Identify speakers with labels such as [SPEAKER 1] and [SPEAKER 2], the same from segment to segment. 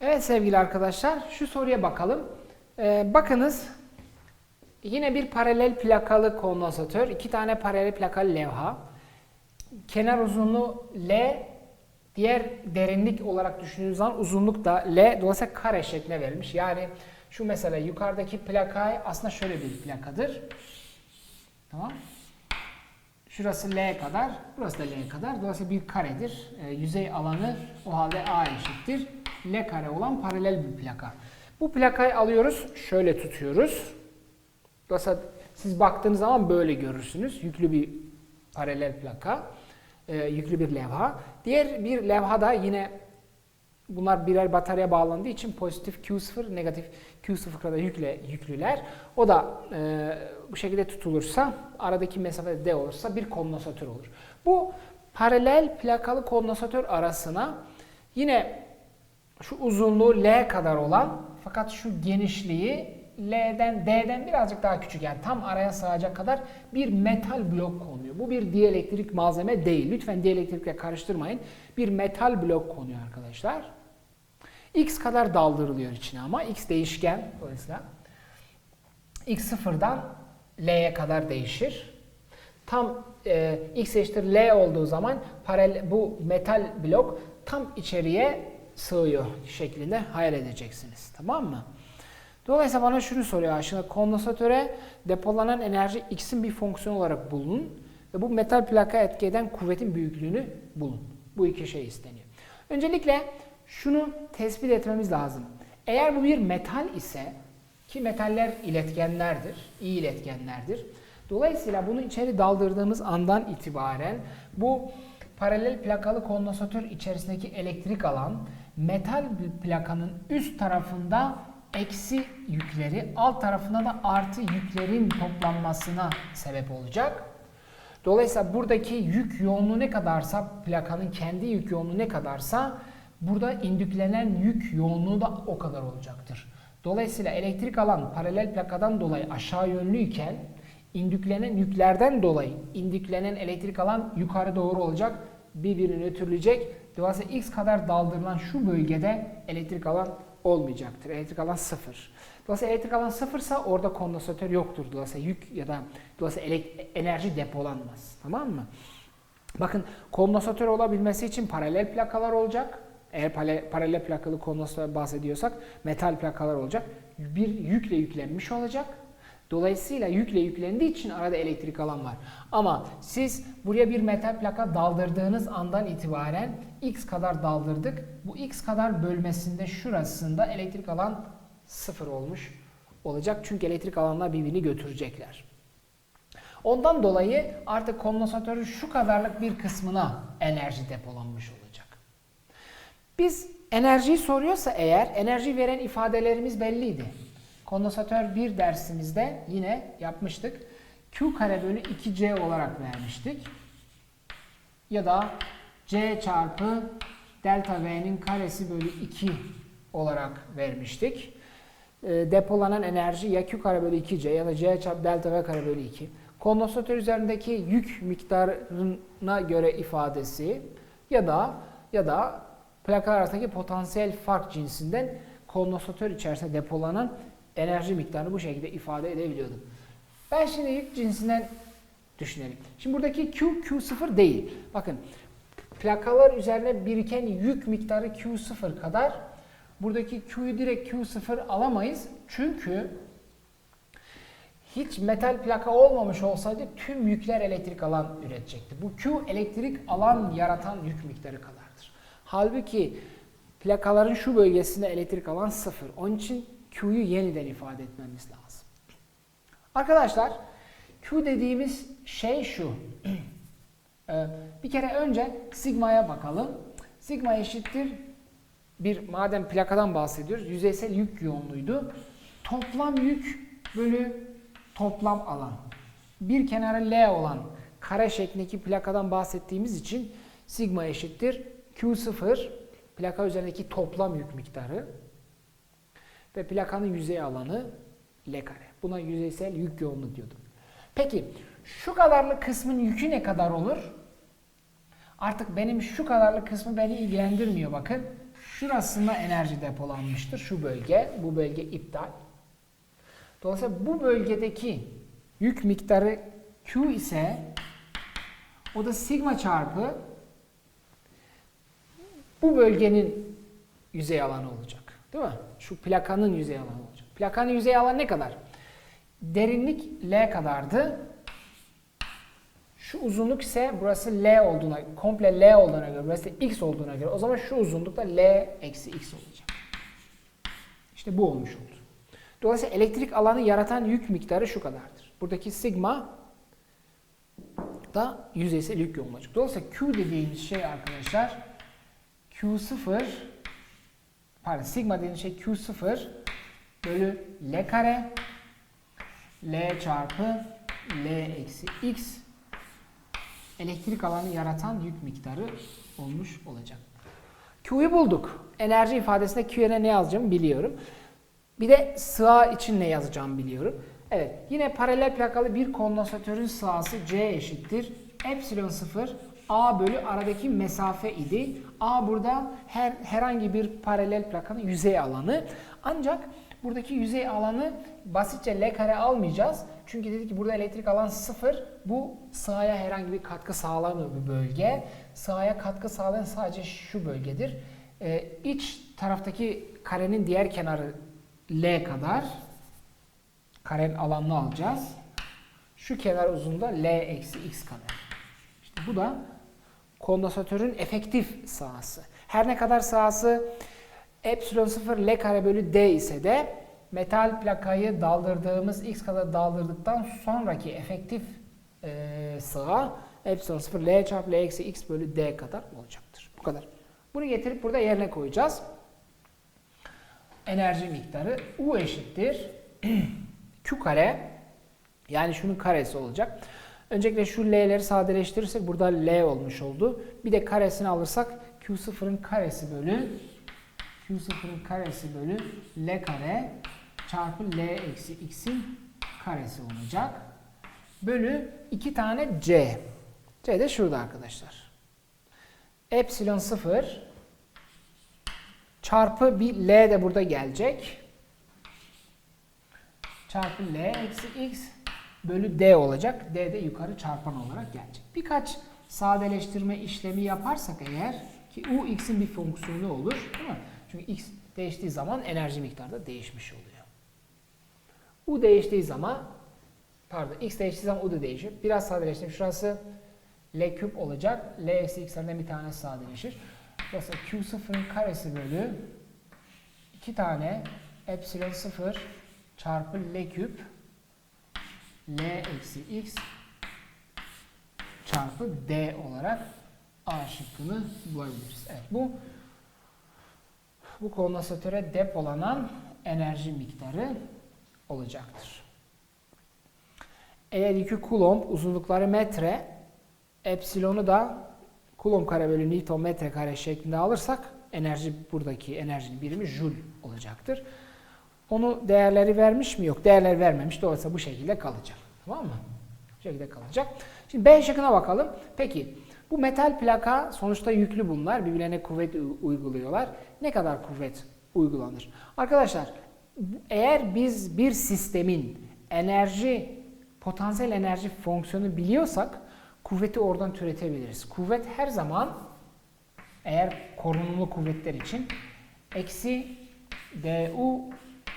[SPEAKER 1] Evet sevgili arkadaşlar şu soruya bakalım. Ee, bakınız yine bir paralel plakalı kondansatör, iki tane paralel plakalı levha. Kenar uzunluğu L, diğer derinlik olarak düşündüğünüz zaman uzunluk da L. Dolayısıyla kare şekline verilmiş. Yani şu mesela yukarıdaki plakay aslında şöyle bir plakadır. Tamam. Şurası L kadar, burası da L kadar. Dolayısıyla bir karedir. Ee, yüzey alanı o halde A eşittir. L kare olan paralel bir plaka. Bu plakayı alıyoruz, şöyle tutuyoruz. Dolayısıyla siz baktığınız zaman böyle görürsünüz. Yüklü bir paralel plaka, e, yüklü bir levha. Diğer bir levha da yine bunlar birer batarya bağlandığı için pozitif Q0, negatif Q0 kadar yükle yüklüler. O da e, bu şekilde tutulursa, aradaki mesafe D olursa bir kondansatör olur. Bu paralel plakalı kondansatör arasına yine şu uzunluğu L kadar olan fakat şu genişliği L'den D'den birazcık daha küçük yani tam araya sığacak kadar bir metal blok konuyor. Bu bir dielektrik malzeme değil. Lütfen dielektrikle karıştırmayın. Bir metal blok konuyor arkadaşlar. X kadar daldırılıyor içine ama X değişken dolayısıyla. X sıfırdan L'ye kadar değişir. Tam e, X eşittir L olduğu zaman paralel, bu metal blok tam içeriye sığıyor şeklinde hayal edeceksiniz. Tamam mı? Dolayısıyla bana şunu soruyor aşağıda. Kondensatöre depolanan enerji X'in bir fonksiyon olarak bulun ve bu metal plaka etki eden kuvvetin büyüklüğünü bulun. Bu iki şey isteniyor. Öncelikle şunu tespit etmemiz lazım. Eğer bu bir metal ise ki metaller iletkenlerdir, iyi iletkenlerdir. Dolayısıyla bunu içeri daldırdığımız andan itibaren bu paralel plakalı kondansatör içerisindeki elektrik alan metal plakanın üst tarafında eksi yükleri, alt tarafında da artı yüklerin toplanmasına sebep olacak. Dolayısıyla buradaki yük yoğunluğu ne kadarsa, plakanın kendi yük yoğunluğu ne kadarsa burada indüklenen yük yoğunluğu da o kadar olacaktır. Dolayısıyla elektrik alan paralel plakadan dolayı aşağı yönlüyken indüklenen yüklerden dolayı indüklenen elektrik alan yukarı doğru olacak, birbirini nötrleyecek. Dolayısıyla x kadar daldırılan şu bölgede elektrik alan olmayacaktır. Elektrik alan sıfır. Dolayısıyla elektrik alan sıfırsa orada kondansatör yoktur. Dolayısıyla yük ya da dolayısıyla enerji depolanmaz. Tamam mı? Bakın kondansatör olabilmesi için paralel plakalar olacak. Eğer paralel plakalı kondansatör bahsediyorsak metal plakalar olacak. Bir yükle yüklenmiş olacak. Dolayısıyla yükle yüklendiği için arada elektrik alan var. Ama siz buraya bir metal plaka daldırdığınız andan itibaren x kadar daldırdık. Bu x kadar bölmesinde şurasında elektrik alan sıfır olmuş olacak. Çünkü elektrik alanlar birbirini götürecekler. Ondan dolayı artık kondansatörün şu kadarlık bir kısmına enerji depolanmış olacak. Biz enerjiyi soruyorsa eğer enerji veren ifadelerimiz belliydi. Kondansatör 1 dersimizde yine yapmıştık. Q kare bölü 2C olarak vermiştik. Ya da C çarpı delta V'nin karesi bölü 2 olarak vermiştik. E, depolanan enerji ya Q kare bölü 2C ya da C çarpı delta V kare bölü 2. Kondansatör üzerindeki yük miktarına göre ifadesi ya da ya da plakalar arasındaki potansiyel fark cinsinden kondansatör içerisinde depolanan enerji miktarını bu şekilde ifade edebiliyordum. Ben şimdi yük cinsinden düşünelim. Şimdi buradaki Q, Q0 değil. Bakın plakalar üzerine biriken yük miktarı Q0 kadar. Buradaki Q'yu direkt Q0 alamayız. Çünkü hiç metal plaka olmamış olsaydı tüm yükler elektrik alan üretecekti. Bu Q elektrik alan yaratan yük miktarı kadardır. Halbuki plakaların şu bölgesinde elektrik alan sıfır. Onun için Q'yu yeniden ifade etmemiz lazım. Arkadaşlar Q dediğimiz şey şu. bir kere önce sigma'ya bakalım. Sigma eşittir bir madem plakadan bahsediyoruz yüzeysel yük yoğunluğuydu. Toplam yük bölü toplam alan. Bir kenarı L olan kare şeklindeki plakadan bahsettiğimiz için sigma eşittir Q0 plaka üzerindeki toplam yük miktarı ve plakanın yüzey alanı L kare. Buna yüzeysel yük yoğunluğu diyordum. Peki şu kadarlık kısmın yükü ne kadar olur? Artık benim şu kadarlık kısmı beni ilgilendirmiyor bakın. Şurasında enerji depolanmıştır. Şu bölge. Bu bölge iptal. Dolayısıyla bu bölgedeki yük miktarı Q ise o da sigma çarpı bu bölgenin yüzey alanı olacak. Değil mi? Şu plakanın yüzey alanı olacak. Plakanın yüzey alanı ne kadar? Derinlik L kadardı. Şu uzunluk ise burası L olduğuna, komple L olduğuna göre, burası X olduğuna göre o zaman şu uzunluk da L eksi X olacak. İşte bu olmuş oldu. Dolayısıyla elektrik alanı yaratan yük miktarı şu kadardır. Buradaki sigma da yüzeysel yük yoğunluğu olacak. Dolayısıyla Q dediğimiz şey arkadaşlar Q0 pardon sigma dediğimiz şey Q0 bölü L kare L çarpı L eksi X elektrik alanı yaratan yük miktarı olmuş olacak. Q'yu bulduk. Enerji ifadesinde Q'ye ne yazacağımı biliyorum. Bir de sığa için ne yazacağımı biliyorum. Evet, yine paralel plakalı bir kondansatörün sahası C eşittir. Epsilon 0 A bölü aradaki mesafe idi. A burada her herhangi bir paralel plakanın yüzey alanı. Ancak buradaki yüzey alanı basitçe L kare almayacağız. Çünkü dedik ki burada elektrik alan 0. Bu sahaya herhangi bir katkı sağlamıyor bu bölge. Sahaya katkı sağlayan sadece şu bölgedir. Ee, iç taraftaki karenin diğer kenarı L kadar karenin alanını alacağız. Şu kenar uzunluğu da L eksi X kadar. İşte bu da kondansatörün efektif sahası. Her ne kadar sahası epsilon 0 L kare bölü D ise de metal plakayı daldırdığımız X kadar daldırdıktan sonraki efektif e, sığa epsilon 0 L çarpı L eksi X bölü D kadar olacaktır. Bu kadar. Bunu getirip burada yerine koyacağız. Enerji miktarı U eşittir. Q kare yani şunun karesi olacak. Öncelikle şu L'leri sadeleştirirsek burada L olmuş oldu. Bir de karesini alırsak Q0'ın karesi bölü Q0'ın karesi bölü L kare çarpı L eksi X'in karesi olacak. Bölü iki tane C. C de şurada arkadaşlar. Epsilon 0 çarpı bir L de burada gelecek. Çarpı L eksi X bölü D olacak. D de yukarı çarpan olarak gelecek. Birkaç sadeleştirme işlemi yaparsak eğer ki U X'in bir fonksiyonu olur değil mi? Çünkü X değiştiği zaman enerji miktarı da değişmiş oluyor. U değiştiği zaman pardon X değiştiği zaman U da değişir. Biraz sadeleştireyim. Şurası L küp olacak. L eksi X'lerden bir tane sadeleşir. Dolayısıyla Q0'ın karesi bölü 2 tane epsilon 0 çarpı L küp L eksi X çarpı D olarak A şıkkını bulabiliriz. Evet bu bu kondensatöre depolanan enerji miktarı olacaktır. Eğer yükü kulomb, uzunlukları metre, epsilonu da kulomb kare bölü newton metre kare şeklinde alırsak enerji buradaki enerjinin birimi joule olacaktır. Onu değerleri vermiş mi? Yok. Değerleri vermemiş. Dolayısıyla bu şekilde kalacak. Tamam mı? Bu şekilde kalacak. Şimdi B şıkkına bakalım. Peki bu metal plaka sonuçta yüklü bunlar. Birbirlerine kuvvet uyguluyorlar. Ne kadar kuvvet uygulanır? Arkadaşlar eğer biz bir sistemin enerji, potansiyel enerji fonksiyonu biliyorsak kuvveti oradan türetebiliriz. Kuvvet her zaman eğer korunumlu kuvvetler için eksi du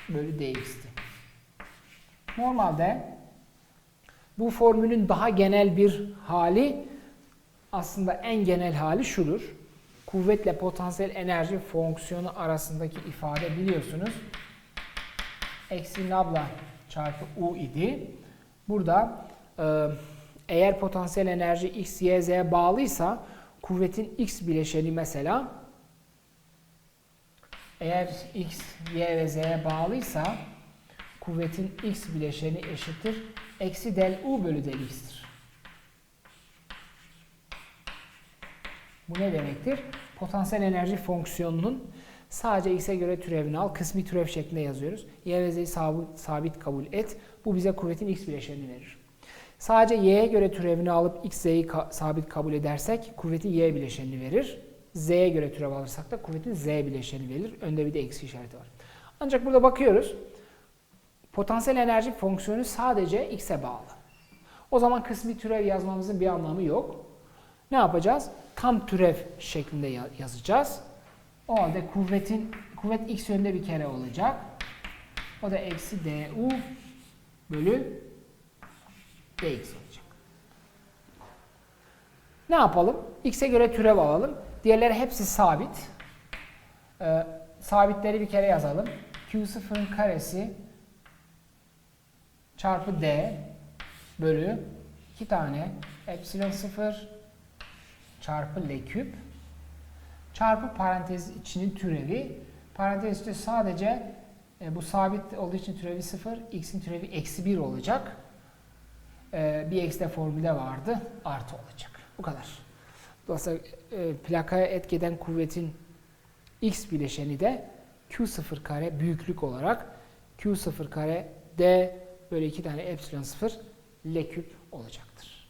[SPEAKER 1] bölü dx'ti. Normalde bu formülün daha genel bir hali aslında en genel hali şudur. Kuvvetle potansiyel enerji fonksiyonu arasındaki ifade biliyorsunuz. Eksi nabla çarpı u idi. Burada e, eğer potansiyel enerji x, y, z bağlıysa kuvvetin x bileşeni mesela eğer x, y ve z'ye bağlıysa kuvvetin x bileşeni eşittir. Eksi del u bölü del x'tir. Bu ne demektir? Potansiyel enerji fonksiyonunun sadece x'e göre türevini al. Kısmi türev şeklinde yazıyoruz. Y ve z'yi sabit kabul et. Bu bize kuvvetin x bileşenini verir. Sadece y'ye göre türevini alıp x, z'yi ka sabit kabul edersek kuvvetin y bileşenini verir. Z'ye göre türev alırsak da kuvvetin Z bileşeni verilir. Önde bir de eksi işareti var. Ancak burada bakıyoruz. Potansiyel enerji fonksiyonu sadece x'e bağlı. O zaman kısmi türev yazmamızın bir anlamı yok. Ne yapacağız? Tam türev şeklinde ya- yazacağız. O halde kuvvetin kuvvet x yönünde bir kere olacak. O da eksi du bölü dx olacak. Ne yapalım? X'e göre türev alalım. Diğerleri hepsi sabit. Ee, sabitleri bir kere yazalım. Q0'ın karesi çarpı D bölü 2 tane epsilon 0 çarpı L küp çarpı parantez içinin türevi. Parantez içinde sadece e, bu sabit olduğu için türevi 0, x'in türevi eksi 1 olacak. E, bir eksi de formülde vardı, artı olacak. Bu kadar. Dolayısıyla e, plakaya etki eden kuvvetin x bileşeni de q0 kare büyüklük olarak q0 kare d böyle iki tane epsilon 0 l küp olacaktır.